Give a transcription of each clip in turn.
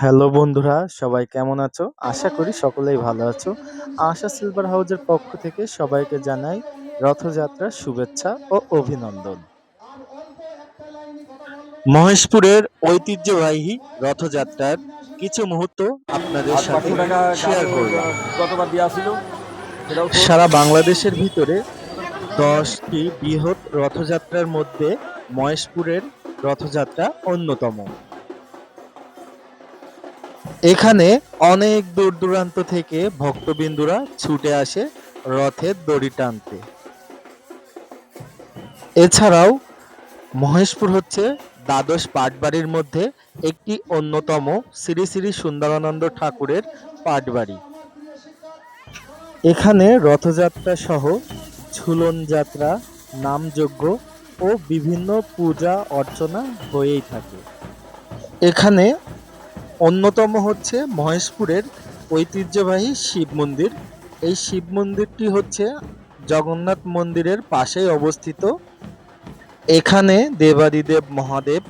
Hello বন্ধুরা সবাই কেমন আছো? আশা করি সকলেই ভালো আছো। আশা সিলভার হাউজের পক্ষ থেকে সবাইকে জানাই রথযাত্রার শুভেচ্ছা ও অভিনন্দন। মহেশপুরের ঐতিহ্যবাহী রথযাত্রার কিছু মুহূর্ত আপনাদের সাথে শেয়ার ছিল সারা বাংলাদেশের ভিতরে দশটি বৃহৎ রথযাত্রার মধ্যে মহেশপুরের রথযাত্রা অন্যতম। এখানে অনেক দূর দূরান্ত থেকে ভক্তবিন্দুরা ছুটে আসে রথের দড়ি টানতে। এছাড়াও মহেশপুর হচ্ছে দ্বাদশ পাটবাড়ির মধ্যে একটি অন্যতম শ্রী শ্রী সুন্দরানন্দ ঠাকুরের পাটবাড়ি। এখানে রথযাত্রা সহ ঝুলন যাত্রা, নামযজ্ঞ ও বিভিন্ন পূজা অর্চনা হয়েই থাকে। এখানে অন্যতম হচ্ছে মহেশপুরের ঐতিহ্যবাহী শিব মন্দির। এই শিব মন্দিরটি হচ্ছে জগন্নাথ মন্দিরের পাশেই অবস্থিত। এখানে দেবাদিদেব মহাদেব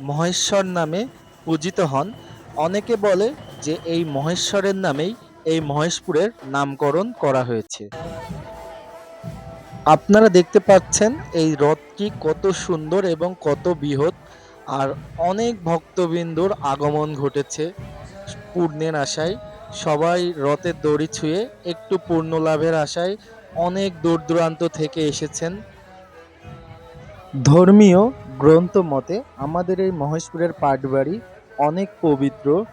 মহেশ্বর নামে পূজিত হন। অনেকে বলে যে এই মহেশ্বরের নামেই এই মহেশপুরের নামকরণ করা হয়েছে। আপনারা দেখতে পাচ্ছেন এই রথটি কত সুন্দর এবং কত বৃহৎ। আর অনেক ভক্তবিন্দুর আগমন ঘটেছে পূর্ণের আশায়। সবাই রথের দড়ি ছুঁয়ে একটু পূর্ণ লাভের আশায় অনেক দূর দূরান্ত থেকে এসেছেন। ধর্মীয় গ্রন্থ মতে আমাদের এই মহেশপুরের পাটবাড়ি অনেক পবিত্র,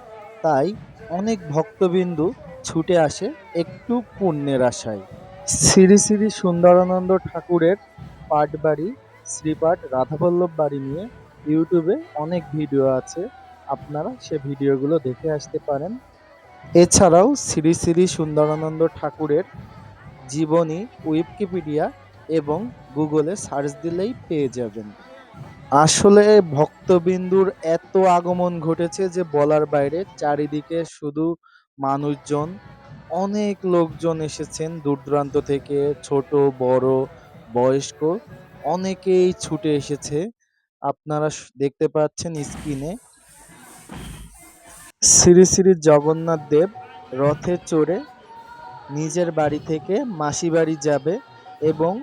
তাই অনেক ভক্তবিন্দু ছুটে আসে একটু পুণ্যের আশায়। শ্রী শ্রী সুন্দরানন্দ ঠাকুরের পাটবাড়ি শ্রীপাঠ রাধাবল্লভ বাড়ি নিয়ে ইউটিউবে অনেক ভিডিও আছে, আপনারা সে ভিডিওগুলো দেখে আসতে পারেন। এছাড়াও শ্রী শ্রী সুন্দরানন্দ ঠাকুরের জীবনী উইকিপিডিয়া এবং গুগলে সার্চ দিলেই পেয়ে যাবেন। আসলে ভক্তবিন্দুর এত আগমন ঘটেছে যে বলার বাইরে চারিদিকে শুধু মানুষজন, অনেক লোকজন এসেছেন দূর দূরান্ত থেকে, ছোট, বড়, বয়স্ক, অনেকেই ছুটে এসেছে। আপনারা দেখতে পাচ্ছেন স্ক্রিনে। শ্রী শ্রী জগন্নাথ দেব রথে চড়ে নিজের বাড়ি থেকে মাসি বাড়ি যাবে এবং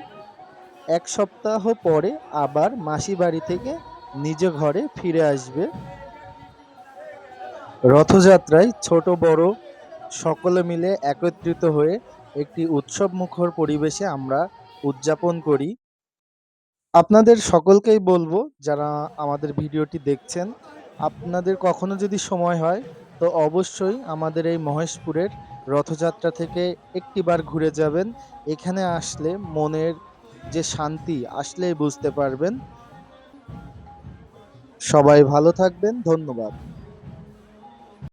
এক সপ্তাহ পরে আবার মাসি বাড়ি থেকে নিজ ঘরে ফিরে আসবে। রথযাত্রায় ছোট, বড় সকলে মিলে একত্রিত হয়ে একটি উৎসব মুখর পরিবেশে আমরা উদযাপন করি। আপনাদের সকলকেই বলব, যারা আমাদের ভিডিওটি দেখছেন, আপনাদের কখনো যদি সময় হয়, তো অবশ্যই আমাদের এই মহেশপুরের রথযাত্রা থেকে একটিবার ঘুরে যাবেন। এখানে আসলে মনের যে শান্তি, আসলেই বুঝতে পারবেন। সবাই ভালো থাকবেন, ধন্যবাদ।